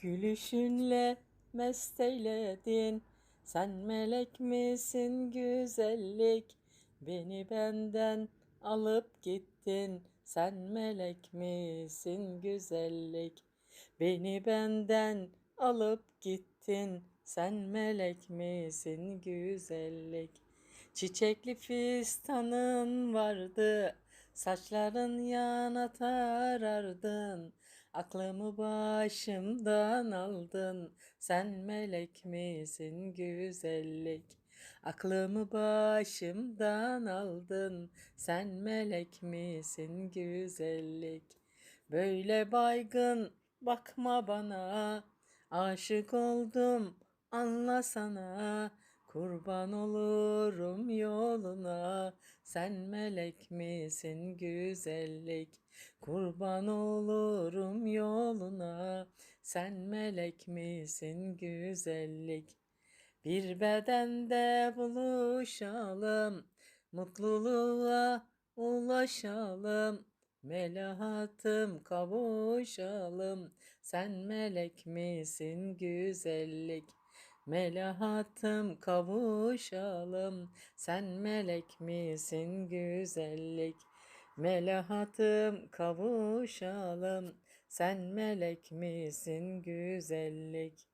Gülüşünle mest eyledin. Sen melek misin güzellik? Beni benden alıp gittin. Sen melek misin güzellik? Beni benden alıp gittin. Sen melek misin güzellik? Çiçekli fistanın vardı. Saçların yana tarardın. Aklımı başımdan aldın. Sen melek misin güzellik? Aklımı başımdan aldın. Sen melek misin güzellik? Böyle baygın bakma bana. Aşık oldum anlasana. Kurban olurum. Sen melek misin güzellik? Kurban olurum yoluna. Sen melek misin güzellik? Bir bedende buluşalım, mutluluğa ulaşalım. Melahatım kavuşalım, sen melek misin güzellik? Melahatım kavuşalım, sen melek misin güzellik? Melahatım kavuşalım, sen melek misin güzellik?